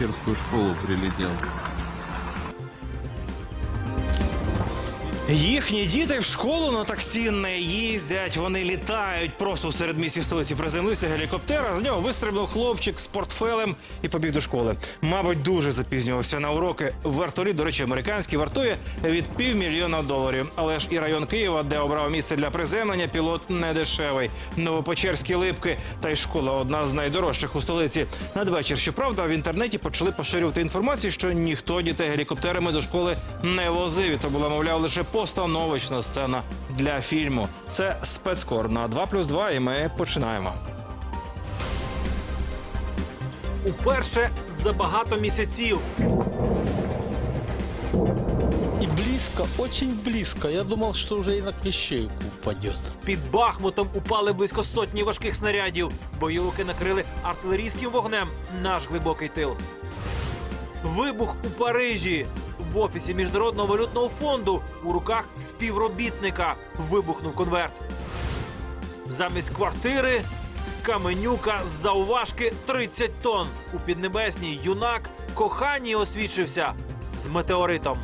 Новопечерскую школу прилетел. Їхні діти в школу на таксі не їздять, вони літають. Просто у середмісті столиці приземлився гелікоптер, а з нього вистрибнув хлопчик з портфелем і побіг до школи. Мабуть, дуже запізнювався на уроки. Вертоліт, до речі, американський вартує від півмільйона доларів. Але ж і район Києва, де обрав місце для приземлення, пілот не дешевий. Новопечерські липки та й школа одна з найдорожчих у столиці. Надвечір, щоправда, в інтернеті почали поширювати інформацію, що ніхто дітей гелікоптерами до школи не возив. І то була, мовляв, лише постановочна сцена для фільму. Це спецкор на 2 плюс 2, і ми починаємо. Уперше за багато місяців И близко, очень близко. Я думал, что уже и на клещейку упадет. під Бахмутом упали близько сотні важких снарядів. Бойовики накрили артилерійським вогнем наш глибокий тил. Вибух у Парижі. В офісі Міжнародного валютного фонду у руках співробітника вибухнув конверт. Замість квартири каменюка з зауважки 30 тонн. У піднебесній юнак коханій освічився з метеоритом.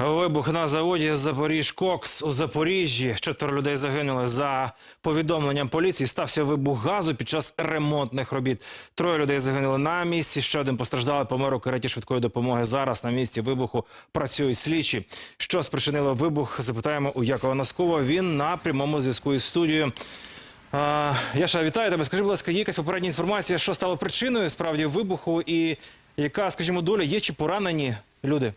Вибух на заводі Запоріж Кокс у Запоріжжі. Четверо людей загинули. За повідомленням поліції стався вибух газу під час ремонтних робіт. Троє людей загинули на місці. Ще один постраждалий помер у кареті швидкої допомоги. Зараз на місці вибуху працюють слідчі. Що спричинило вибух? Запитаємо у Якова Носкова. Він на прямому зв'язку із студією. А, Яша, вітаю тебе. Скажи, будь ласка, є якась попередня інформація, що стало причиною справді вибуху, і яка, скажімо, доля є чи поранені люди?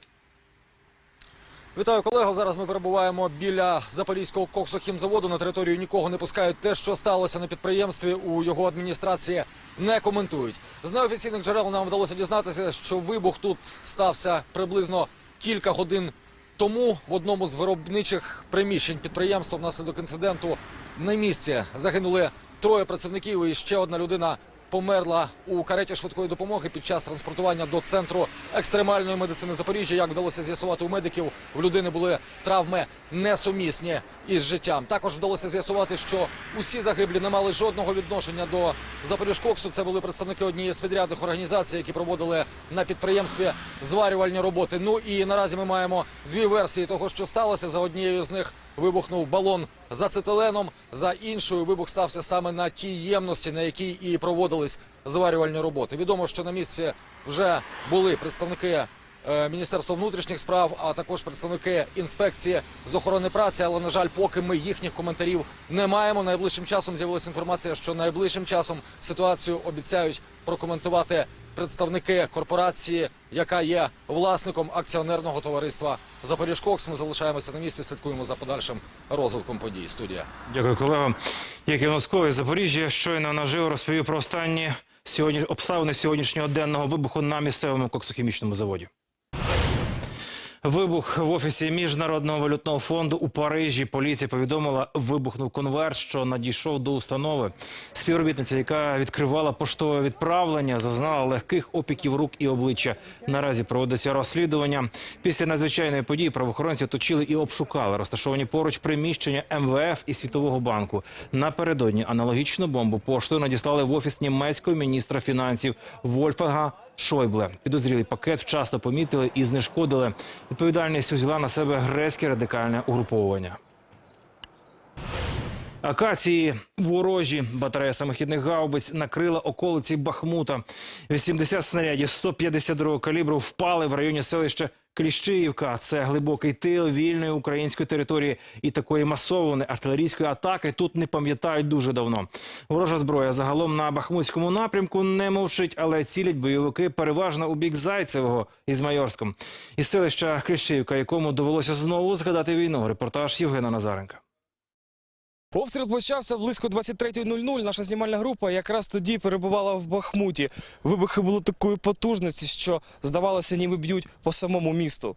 Вітаю колего. Зараз ми перебуваємо біля запорізького коксохімзаводу. На територію нікого не пускають. Те, що сталося на підприємстві, у його адміністрації не коментують. З неофіційних джерел нам вдалося дізнатися, що вибух тут стався приблизно кілька годин тому в одному з виробничих приміщень підприємства внаслідок інциденту на місці загинули троє працівників і ще одна людина померла у кареті швидкої допомоги під час транспортування до центру екстремальної медицини Запоріжжя. Як вдалося з'ясувати у медиків, в людини були травми несумісні із життям. Також вдалося з'ясувати, що усі загиблі не мали жодного відношення до Запоріжкоксу. Це були представники однієї з підрядних організацій, які проводили на підприємстві зварювальні роботи. Ну і наразі ми маємо дві версії того, що сталося. За однією з них вибухнув балон з ацетиленом. За іншою вибух стався саме на тій ємності, на якій і проводились зварювальні роботи. Відомо, що на місці вже були представники е, Міністерства внутрішніх справ, а також представники інспекції з охорони праці. Але на жаль, поки ми їхніх коментарів не маємо. Найближчим часом з'явилася інформація, що найближчим часом ситуацію обіцяють прокоментувати представники корпорації, яка є власником акціонерного товариства Запоріжкокс. Ми залишаємося на місці, слідкуємо за подальшим розвитком подій. Студія. Дякую, колегам. Як і з Запоріжжя щойно наживо розповів про останні сьогодні обставини сьогоднішнього денного вибуху на місцевому коксохімічному заводі. Вибух в офісі міжнародного валютного фонду у Парижі. Поліція повідомила, вибухнув конверт, що надійшов до установи. Співробітниця, яка відкривала поштове відправлення, зазнала легких опіків рук і обличчя. Наразі проводиться розслідування. Після надзвичайної події правоохоронці оточили і обшукали розташовані поруч приміщення МВФ і Світового банку. Напередодні аналогічну бомбу поштою надіслали в офіс німецького міністра фінансів Вольфага Шойбле. Підозрілий пакет вчасно помітили і знешкодили. Відповідальність узяла на себе грецьке радикальне угруповування. Акації ворожі батарея самохідних гаубиць накрила околиці Бахмута. 80 снарядів 152 калібру впали в районі селища Кліщиївка. Це глибокий тил вільної української території. І такої масованої артилерійської атаки тут не пам'ятають дуже давно. Ворожа зброя загалом на Бахмутському напрямку не мовчить, але цілять бойовики переважно у бік Зайцевого із Майорськом. Із селища Кліщиївка, якому довелося знову згадати війну. Репортаж Євгена Назаренка. Обстріл почався близько 23.00. Наша знімальна група якраз тоді перебувала в Бахмуті. Вибухи були такої потужності, що здавалося, ніби б'ють по самому місту.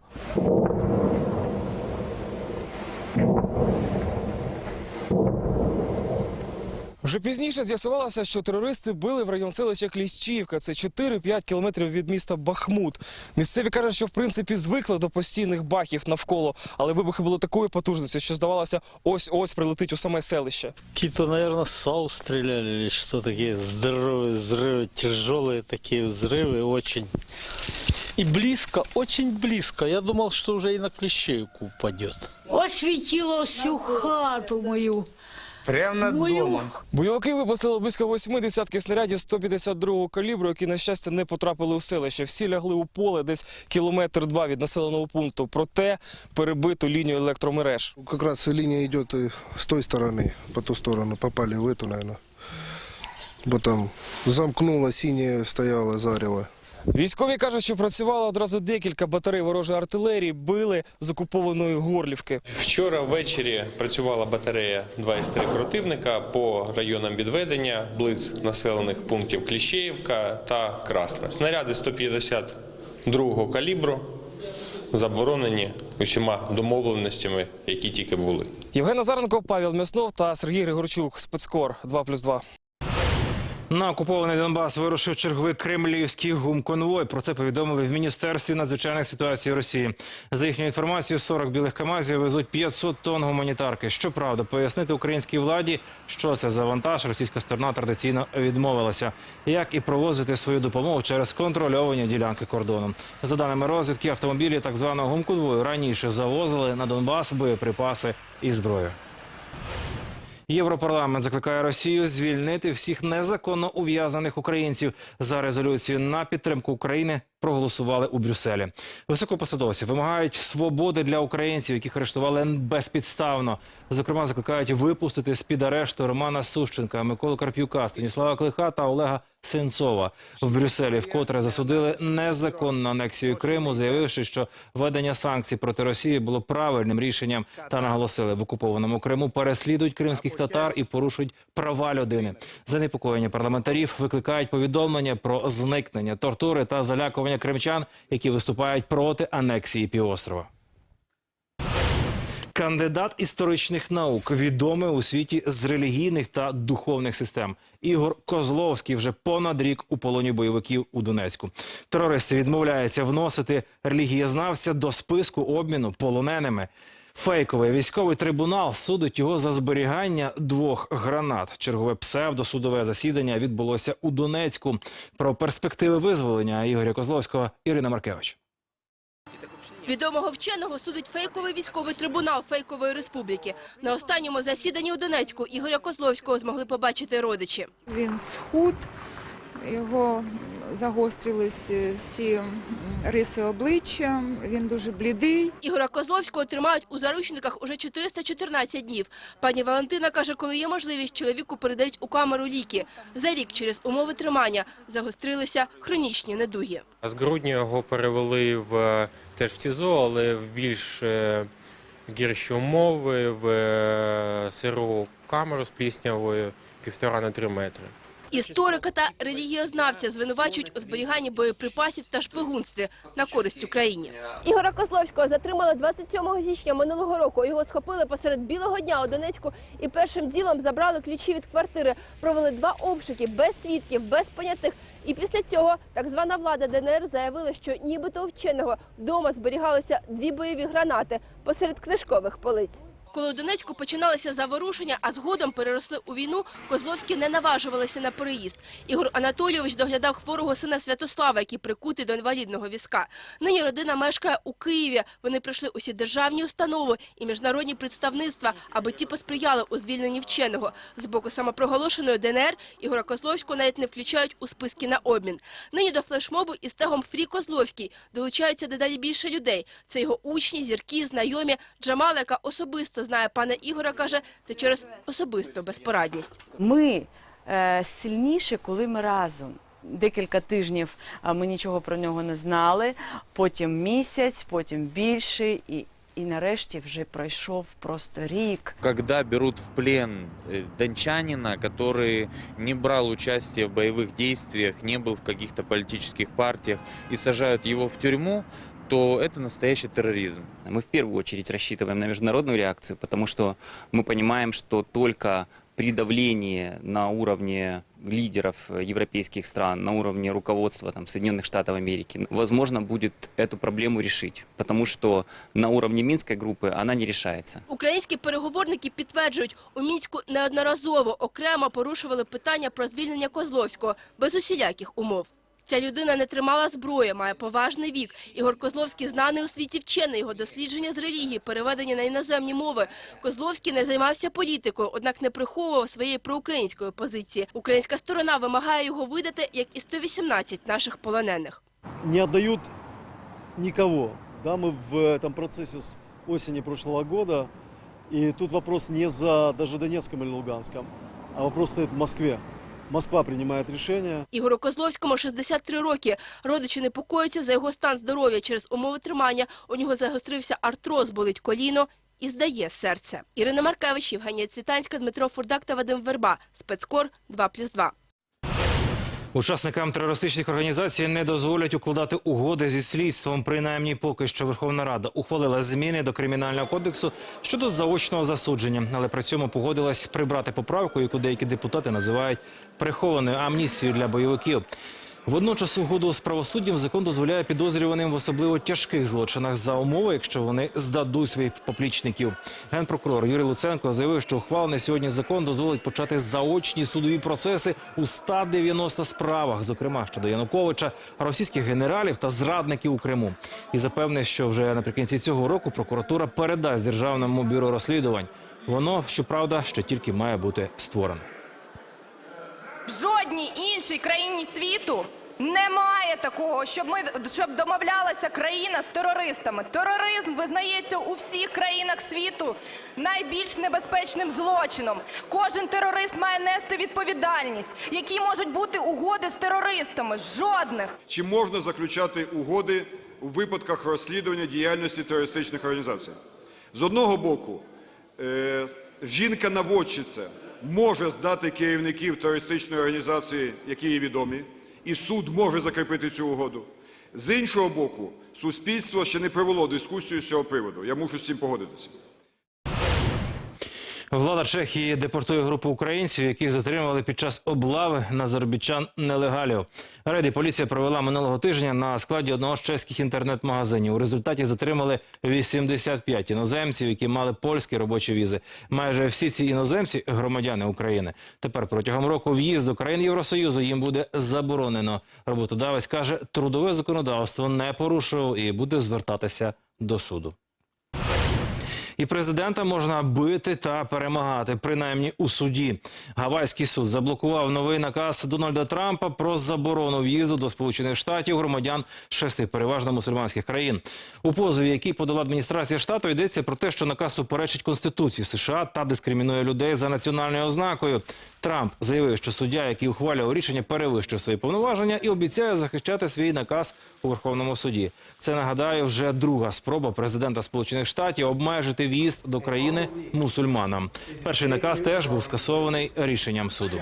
Вже пізніше з'ясувалося, що терористи били в район селища Кліщівка. Це 4-5 кілометрів від міста Бахмут. Місцеві кажуть, що в принципі звикли до постійних бахів навколо, але вибухи були такої потужності, що здавалося, ось-ось прилетить у саме селище. Какие-то, наверное, САУ стреляли или что такие здоровые взрывы, тяжелые такие взрывы очень. И близко, очень близко. Я думал, что уже и на Клещейку упадет. освітило всю хату мою. Прямо над Мою Бойовики випустили близько восьми десятків снарядів 152-го калібру, які, на щастя, не потрапили у селище. Всі лягли у поле десь кілометр-два від населеного пункту. Проте перебиту лінію електромереж. Как раз линия идет и с той стороны, по ту сторону. Попали в эту, наверное. Бо там замкнуло, синее стояло зарево. Військові кажуть, що працювало одразу декілька батарей ворожої артилерії, били з окупованої Горлівки. Вчора ввечері працювала батарея 2,3 противника по районам відведення, близ населених пунктів Кліщеївка та Красна. Снаряди 152 калібру заборонені усіма домовленостями, які тільки були. Євген Назаренко, Павел Мяснов та Сергій Григорчук. Спецкор 2+,2. На окупований Донбас вирушив черговий кремлівський гумконвой. Про це повідомили в міністерстві надзвичайних ситуацій Росії. За їхньою інформацією, 40 білих камазів везуть 500 тонн гуманітарки. Щоправда, пояснити українській владі, що це за вантаж, російська сторона традиційно відмовилася, як і провозити свою допомогу через контрольовані ділянки кордону. За даними розвідки, автомобілі так званого гумконвою раніше завозили на Донбас боєприпаси і зброю. Європарламент закликає Росію звільнити всіх незаконно ув'язаних українців. За резолюцію на підтримку України проголосували у Брюсселі. Високопосадовці вимагають свободи для українців, яких арештували безпідставно. Зокрема, закликають випустити з під арешту Романа Сущенка, Миколу Карп'юка, Станіслава Клиха та Олега Сенцова. В Брюсселі вкотре засудили незаконну анексію Криму, заявивши, що введення санкцій проти Росії було правильним рішенням та наголосили в окупованому Криму переслідують кримських татар і порушують права людини. Занепокоєння парламентарів викликають повідомлення про зникнення, тортури та залякування кримчан, які виступають проти анексії півострова. Кандидат історичних наук, відомий у світі з релігійних та духовних систем. Ігор Козловський вже понад рік у полоні бойовиків у Донецьку. Терористи відмовляються вносити релігієзнавця до списку обміну полоненими. Фейковий військовий трибунал судить його за зберігання двох гранат. Чергове псевдосудове засідання відбулося у Донецьку. Про перспективи визволення Ігоря Козловського Ірина Маркевич. Відомого вченого судить фейковий військовий трибунал фейкової республіки. На останньому засіданні у Донецьку Ігоря Козловського змогли побачити родичі. Він схуд, його загострились е, всі риси обличчя, він дуже блідий. Ігоря Козловського тримають у заручниках уже 414 днів. Пані Валентина каже, коли є можливість, чоловіку передають у камеру ліки. За рік через умови тримання загострилися хронічні недуги. З грудня його перевели в теж в СІЗО, але в більш е, гірші умови, в е, сиру камеру з пліснявою півтора на три метри. Історика та релігієзнавця звинувачують у зберіганні боєприпасів та шпигунстві на користь Україні. Ігора Козловського затримали 27 січня минулого року. Його схопили посеред білого дня у Донецьку і першим ділом забрали ключі від квартири. Провели два обшуки без свідків, без понятих. І після цього так звана влада ДНР заявила, що нібито вченого вдома зберігалося дві бойові гранати посеред книжкових полиць. Коли у Донецьку починалися заворушення, а згодом переросли у війну, Козловські не наважувалися на переїзд. Ігор Анатолійович доглядав хворого сина Святослава, який прикутий до інвалідного візка. Нині родина мешкає у Києві. Вони прийшли усі державні установи і міжнародні представництва, аби ті посприяли у звільненні вченого. З боку самопроголошеної ДНР Ігора Козловського навіть не включають у списки на обмін. Нині до флешмобу із тегом «Фрі Козловський» долучаються дедалі більше людей. Це його учні, зірки, знайомі. Джамала, яка особисто знає пана Ігора, каже, це через особисту безпорадність. Ми е, сильніші, коли ми разом. Декілька тижнів а, ми нічого про нього не знали, потім місяць, потім більше, і, і нарешті вже пройшов просто рік. Когда берут в плен э, дончанина, который не брал участие в боевых действиях, не был в каких-то политических партиях, и сажают его в тюрьму, то это настоящий терроризм. Мы в первую очередь рассчитываем на международную реакцию, потому что мы понимаем, что только при давлении на уровне лидеров европейских стран, на уровне руководства там, Соединенных Штатов Америки, возможно будет эту проблему решить, потому что на уровне Минской группы она не решается. Українські переговорники підтверджують, у Мінську неодноразово окремо порушували питання про звільнення Козловського без усіляких умов. Ця людина не тримала зброї, має поважний вік. Ігор Козловський знаний у світі вчений. Його дослідження з релігії, переведені на іноземні мови. Козловський не займався політикою, однак не приховував своєї проукраїнської позиції. Українська сторона вимагає його видати, як і 118 наших полонених. не отдают никого. Да, мы в этом процессе с осени прошлого года. И тут вопрос не за даже Донецком или Луганском, а вопрос стоит в Москве. Москва приймає рішення. Ігору Козловському 63 роки. Родичі непокоїться за його стан здоров'я через умови тримання. У нього загострився артроз, болить коліно і здає серце. Ірина Маркевич, Євгенія Цвітанська, Дмитро Фурдак та Вадим Верба. Спецкор 2+,2. Учасникам терористичних організацій не дозволять укладати угоди зі слідством. Принаймні, поки що Верховна Рада ухвалила зміни до кримінального кодексу щодо заочного засудження, але при цьому погодилась прибрати поправку, яку деякі депутати називають прихованою амністією для бойовиків. Водночас угоду з правосуддям закон дозволяє підозрюваним в особливо тяжких злочинах за умови, якщо вони здадуть своїх поплічників. Генпрокурор Юрій Луценко заявив, що ухвалений сьогодні закон дозволить почати заочні судові процеси у 190 справах, зокрема щодо Януковича, російських генералів та зрадників у Криму. І запевнив, що вже наприкінці цього року прокуратура передасть державному бюро розслідувань. Воно щоправда ще тільки має бути створено. В жодній іншій країні світу немає такого, щоб ми щоб домовлялася країна з терористами. Тероризм визнається у всіх країнах світу найбільш небезпечним злочином. Кожен терорист має нести відповідальність. Які можуть бути угоди з терористами? Жодних. Чи можна заключати угоди у випадках розслідування діяльності терористичних організацій? З одного боку, е, жінка-наводчиця може здати керівників терористичної організації, які їй відомі, і суд може закріпити цю угоду. З іншого боку, суспільство ще не привело дискусію з цього приводу. Я мушу з цим погодитися. Влада Чехії депортує групу українців, яких затримали під час облави на заробітчан нелегалів. Рейди поліція провела минулого тижня на складі одного з чеських інтернет-магазинів. У результаті затримали 85 іноземців, які мали польські робочі візи. Майже всі ці іноземці громадяни України. Тепер протягом року в'їзд до країн Євросоюзу їм буде заборонено. Роботодавець каже, трудове законодавство не порушував і буде звертатися до суду. І президента можна бити та перемагати, принаймні у суді. Гавайський суд заблокував новий наказ Дональда Трампа про заборону в'їзду до Сполучених Штатів громадян шести переважно мусульманських країн. У позові, який подала адміністрація штату, йдеться про те, що наказ суперечить конституції США та дискримінує людей за національною ознакою. Трамп заявив, що суддя, який ухвалював рішення, перевищив свої повноваження і обіцяє захищати свій наказ у Верховному суді. Це нагадаю вже друга спроба президента Сполучених Штатів обмежити в'їзд до країни мусульманам. Перший наказ теж був скасований рішенням суду.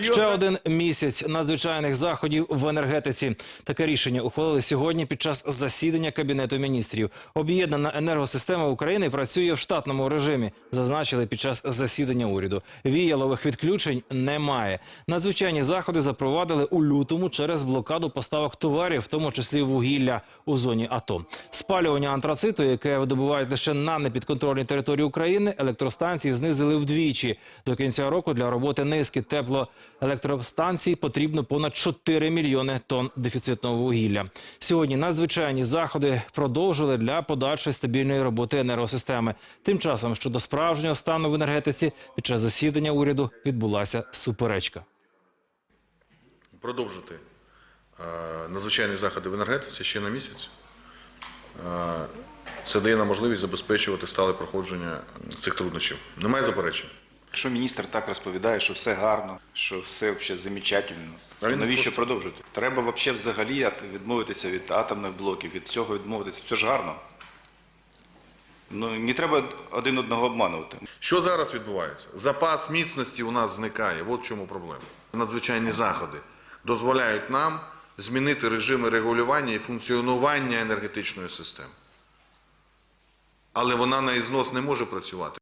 Ще один місяць надзвичайних заходів в енергетиці. Таке рішення ухвалили сьогодні під час засідання кабінету міністрів. Об'єднана енергосистема України працює в штатному режимі. Зазначили під час засідання уряду. Віялових відключень немає. Надзвичайні заходи запровадили у лютому через блокаду поставок товарів, в тому числі вугілля у зоні АТО. Спалювання антрациту, яке видобувають лише на непідконтрольній території України, електростанції знизили вдвічі. До кінця року для роботи низки тепло електростанцій потрібно понад 4 мільйони тонн дефіцитного вугілля. Сьогодні надзвичайні заходи продовжили для подальшої стабільної роботи енергосистеми. Тим часом щодо справжнього стану в енергетиці під час засідання уряду відбулася суперечка. продовжити е, надзвичайні заходи в енергетиці ще на місяць. Е, Це дає нам можливість забезпечувати стале проходження цих труднощів. Немає заперечень. Якщо міністр так розповідає, що все гарно, що все взагалі замечательно, то навіщо просто- продовжувати? Треба вообще взагалі відмовитися від атомних блоків, від всього відмовитися. Все ж гарно. Ну, не треба один одного обманувати. Що зараз відбувається? Запас міцності у нас зникає. От в чому проблема. Надзвичайні заходи дозволяють нам змінити режими регулювання і функціонування енергетичної системи. Але вона на ізнос не може працювати.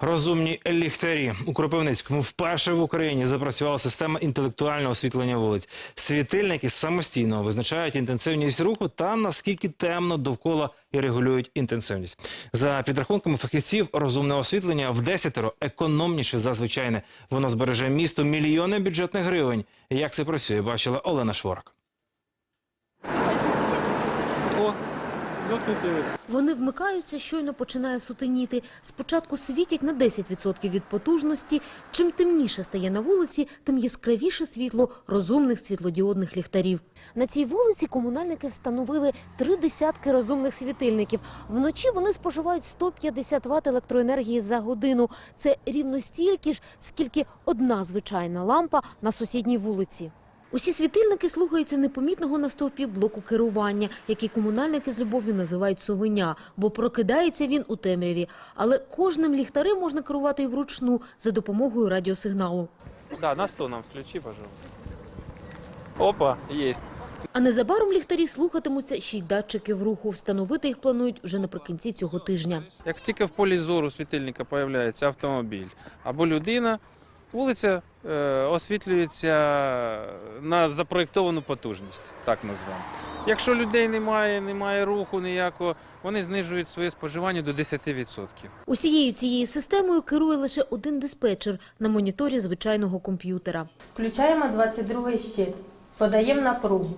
Розумні ліхтарі у Кропивницькому вперше в Україні запрацювала система інтелектуального освітлення вулиць. Світильники самостійно визначають інтенсивність руху та наскільки темно довкола і регулюють інтенсивність. За підрахунками фахівців, розумне освітлення в десятеро економніше за звичайне. Воно збереже місту мільйони бюджетних гривень. Як це працює, бачила Олена Шворак. Засвітилось. Вони вмикаються, щойно починає сутеніти. Спочатку світять на 10% від потужності. Чим темніше стає на вулиці, тим яскравіше світло розумних світлодіодних ліхтарів. На цій вулиці комунальники встановили три десятки розумних світильників. Вночі вони споживають 150 Вт електроенергії за годину. Це рівно стільки ж, скільки одна звичайна лампа на сусідній вулиці. Усі світильники слухаються непомітного на стовпі блоку керування, який комунальники з любов'ю називають совеня, бо прокидається він у темряві. Але кожним ліхтарем можна керувати і вручну за допомогою радіосигналу. Да, на 100 нам включи, пожалуйста. Опа, есть. А незабаром ліхтарі слухатимуться ще й датчики в руху. Встановити їх планують вже наприкінці цього тижня. Як тільки в полі зору світильника появляється автомобіль або людина, вулиця е, освітлюється на запроєктовану потужність, так назвемо. Якщо людей немає, немає руху ніякого, вони знижують своє споживання до 10%. Усією цією системою керує лише один диспетчер на моніторі звичайного комп'ютера. Включаємо 22 щит. Подаємо напругу.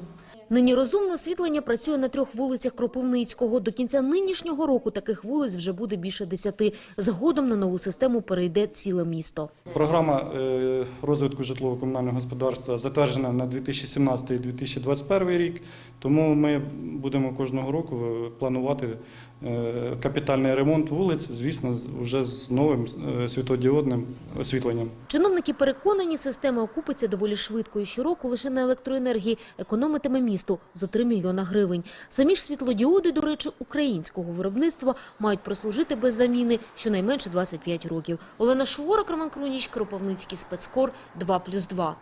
Нині розумне освітлення працює на трьох вулицях Кропивницького. До кінця нинішнього року таких вулиць вже буде більше десяти. Згодом на нову систему перейде ціле місто. Програма е, розвитку житлово-комунального господарства затверджена на 2017-2021 рік, тому ми будемо кожного року е, планувати капітальний ремонт вулиць, звісно, вже з новим е, світлодіодним освітленням. Чиновники переконані, система окупиться доволі швидко і щороку лише на електроенергії економитиме місто зо 3 мільйона гривень. Самі ж світлодіоди, до речі, українського виробництва мають прослужити без заміни щонайменше 25 років. Олена Шворок, Роман Круніч, Кропивницький спецкор 2+,2.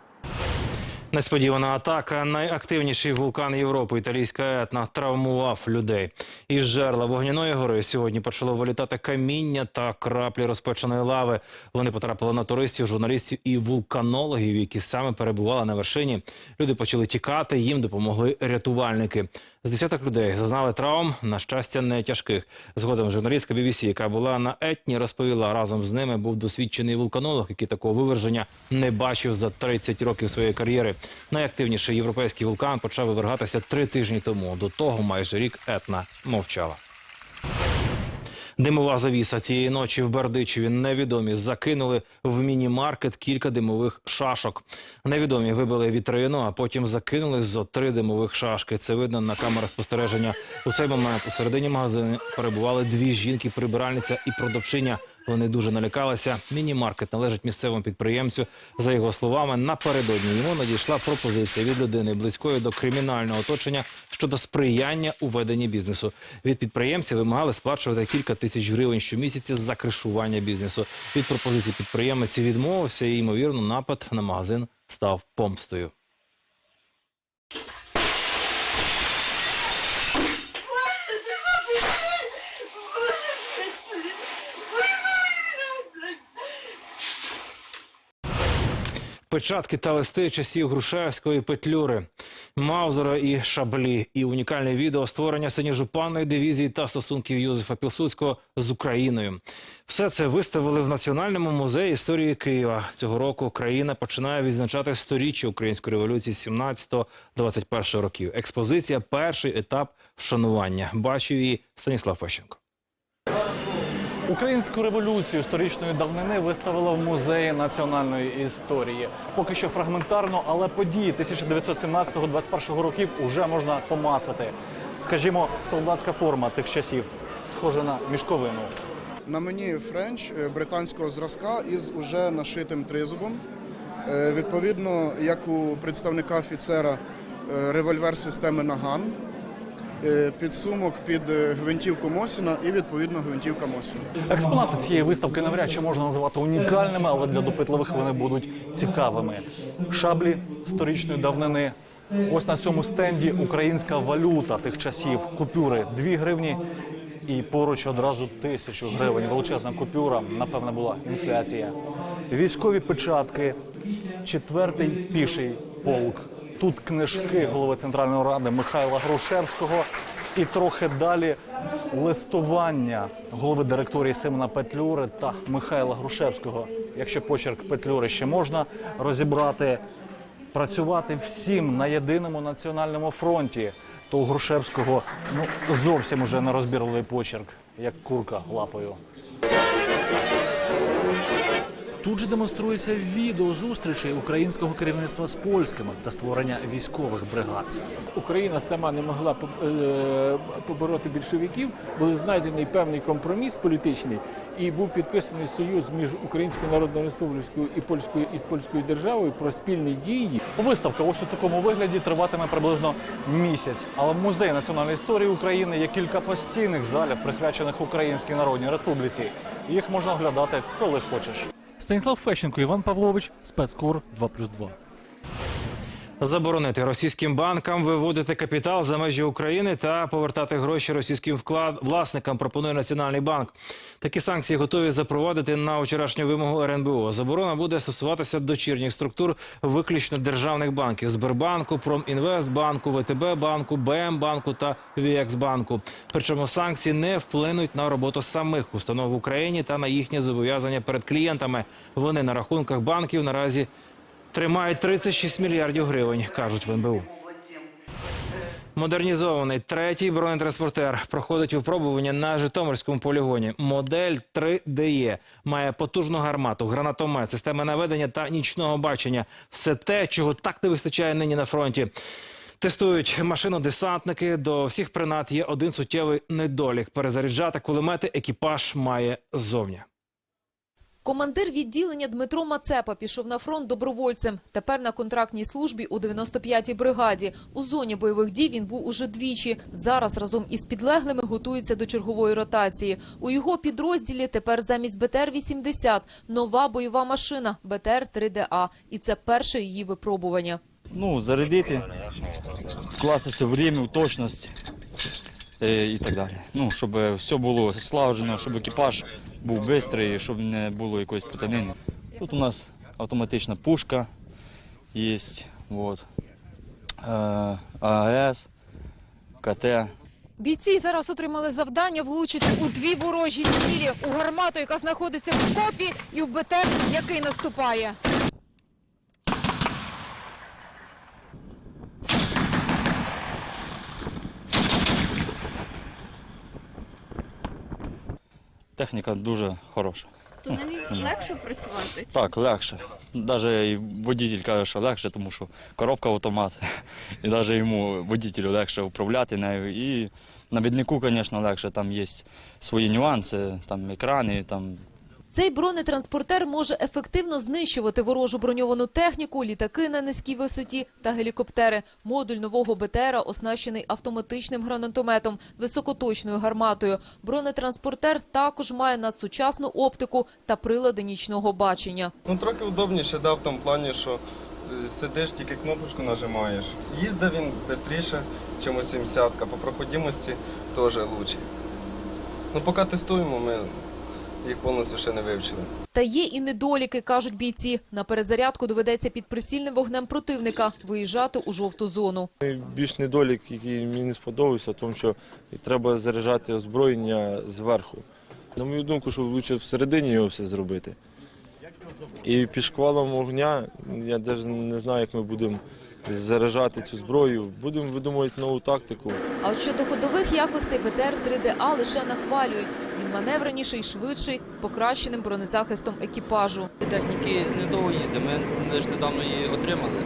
Несподівана атака. Найактивніший вулкан Європи, італійська етна, травмував людей. Із жерла вогняної гори сьогодні почало вилітати каміння та краплі розпеченої лави. Вони потрапили на туристів, журналістів і вулканологів, які саме перебували на вершині. Люди почали тікати. Їм допомогли рятувальники. З десяток людей зазнали травм, на щастя, не тяжких. Згодом журналістка BBC, яка була на етні, розповіла разом з ними був досвідчений вулканолог, який такого виверження не бачив за 30 років своєї кар'єри. Найактивніший європейський вулкан почав вивергатися три тижні тому. До того майже рік етна мовчала. Димова завіса цієї ночі в Бердичеві невідомі закинули в міні-маркет кілька димових шашок. Невідомі вибили вітрину, а потім закинули зо три димових шашки. Це видно на камерах спостереження. У цей момент у середині магазину перебували дві жінки, прибиральниця і продавчиня. Вони дуже налякалися. Міні-маркет належить місцевому підприємцю. За його словами, напередодні йому надійшла пропозиція від людини близької до кримінального оточення щодо сприяння у веденні бізнесу. Від підприємця вимагали сплачувати кілька тисяч гривень щомісяця за кришування бізнесу. Від пропозиції підприємець відмовився і ймовірно напад на магазин став помстою. Печатки та листи часів Грушевської петлюри, Маузера і Шаблі, і унікальне відео створення синьо-жупанної дивізії та стосунків Юзефа Пілсудського з Україною. Все це виставили в Національному музеї історії Києва. Цього року країна починає відзначати сторіччя української революції з 17-21 років. Експозиція перший етап вшанування. Бачив її Станіслав Фещенко. Українську революцію сторічної давнини виставили в музеї національної історії. Поки що фрагментарно, але події 1917-21 років уже можна помацати. Скажімо, солдатська форма тих часів схожа на мішковину. На мені френч е, британського зразка із уже нашитим тризубом. Е, Відповідно, як у представника офіцера е, револьвер системи Наган, підсумок під е, гвинтівку Мосіна і відповідно гвинтівка Мосіна. Експонати цієї виставки навряд чи можна називати унікальними, але для допитливих вони будуть цікавими. Шаблі сторічної давнини. Ось на цьому стенді українська валюта тих часів. Купюри 2 гривні, і поруч одразу тисячу гривень. Величезна купюра, напевно, була інфляція. Військові печатки, четвертий піший полк. Тут книжки голови Центральної ради Михайла Грушевського. І трохи далі листування голови директорії Симона Петлюри та Михайла Грушевського. Якщо почерк Петлюри ще можна розібрати, працювати всім на єдиному національному фронті, то у Грушевського ну зовсім уже нерозбірливий почерк, як курка лапою. Тут же демонструється відео зустрічей українського керівництва з польськими та створення військових бригад. Україна сама не могла е, побороти більшовиків, був знайдений певний компроміс політичний і був підписаний союз між Українською Народною Республікою і польською і польською державою про спільні дії. Виставка ось у такому вигляді триватиме приблизно місяць. Але в музеї національної історії України є кілька постійних залів, присвячених Українській Народній Республіці. Їх можна оглядати, коли хочеш. Станіслав Фещенко, Іван Павлович, спецкор 2+,2. Заборонити російським банкам виводити капітал за межі України та повертати гроші російським вклад власникам. Пропонує Національний банк. Такі санкції готові запровадити на вчорашню вимогу РНБО. Заборона буде стосуватися дочірніх структур виключно державних банків: Сбербанку, Промінвестбанку, ВТБ банку, БМ банку та Віекс-банку. Причому санкції не вплинуть на роботу самих установ в Україні та на їхні зобов'язання перед клієнтами. Вони на рахунках банків наразі тримають 36 мільярдів гривень, кажуть в НБУ. Модернізований третій бронетранспортер проходить випробування на Житомирському полігоні. Модель 3DE має потужну гармату, гранатомет, системи наведення та нічного бачення. Все те, чого так не вистачає нині на фронті. Тестують машину десантники. До всіх принад є один суттєвий недолік. Перезаряджати кулемети екіпаж має ззовні. Командир відділення Дмитро Мацепа пішов на фронт добровольцем. Тепер на контрактній службі у 95-й бригаді. У зоні бойових дій він був уже двічі. Зараз разом із підлеглими готується до чергової ротації. У його підрозділі тепер замість БТР-80 нова бойова машина БТР-3ДА. І це перше її випробування. Ну, зарядити, вкластися в рівень, в точність е, і так далі. Ну, щоб все було слагоджено, щоб екіпаж був швидкий, щоб не було якоїсь потанини. Тут у нас автоматична пушка є, от, е, АГС, КТ. Бійці зараз отримали завдання влучити у дві ворожі цілі – у гармату, яка знаходиться в копі, і в БТ, який наступає. Техніка дуже хороша. То на ній легше працювати? Так, легше. Навіть і водитель каже, що легше, тому що коробка автомат. І навіть йому водителю легше управляти нею. І навіднику, звісно, легше. Там є свої нюанси, там екрани, там Цей бронетранспортер може ефективно знищувати ворожу броньовану техніку, літаки на низькій висоті та гелікоптери. Модуль нового БТРа оснащений автоматичним гранатометом, високоточною гарматою. Бронетранспортер також має надсучасну оптику та прилади нічного бачення. Ну трохи удобніше, да, в тому плані, що е, сидиш, тільки кнопочку нажимаєш. Їздив він швидше, ніж 70 по проходимості теж краще. Ну, поки тестуємо, ми їх повністю ще не вивчили. Та є і недоліки, кажуть бійці. На перезарядку доведеться під прицільним вогнем противника виїжджати у жовту зону. Більш недолік, який мені не сподобався, тому що треба заряджати озброєння зверху. На мою думку, що краще всередині його все зробити. І під шквалом огня я навіть не знаю, як ми будемо заряджати цю зброю. Будемо видумувати нову тактику. А от щодо ходових якостей БТР 3ДА лише нахвалюють. Маневреніший, швидший, з покращеним бронезахистом екіпажу. Техніки недовго їздять, ми лише недавно її отримали.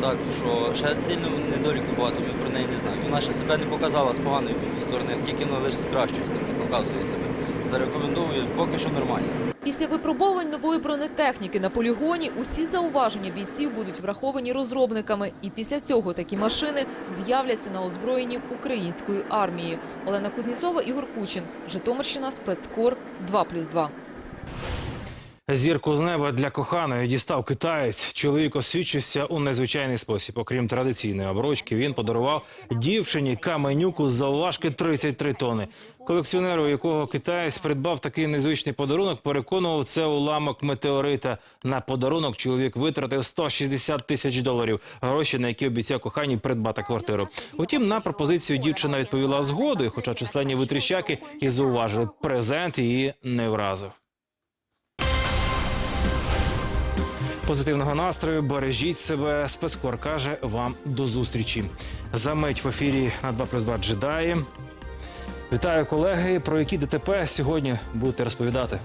Так що ще сильно недоліків багато ми про неї не знаємо. Вона ще себе не показала з поганої сторони, тільки вона лише з кращої сторони показує себе. Зарекомендовую, поки що нормально. Після випробувань нової бронетехніки на полігоні усі зауваження бійців будуть враховані розробниками. І після цього такі машини з'являться на озброєнні української армії. Олена Кузнєцова, Ігор Кучин, Житомирщина, спецкор 2+,2. Зірку з неба для коханої дістав китаєць. Чоловік освічився у незвичайний спосіб. Окрім традиційної обручки, він подарував дівчині каменюку за завважки 33 тони. Колекціонер, у якого китаєць придбав такий незвичний подарунок, переконував це уламок метеорита. На подарунок чоловік витратив 160 тисяч доларів. Гроші, на які обіцяв коханій придбати квартиру. Утім, на пропозицію дівчина відповіла згодою, хоча численні витріщаки і зауважили, презент її не вразив. Позитивного настрою, бережіть себе. Спецкор каже вам до зустрічі. За мить в ефірі на 2 плюс 2 джедаї. Вітаю колеги. Про які ДТП сьогодні будете розповідати.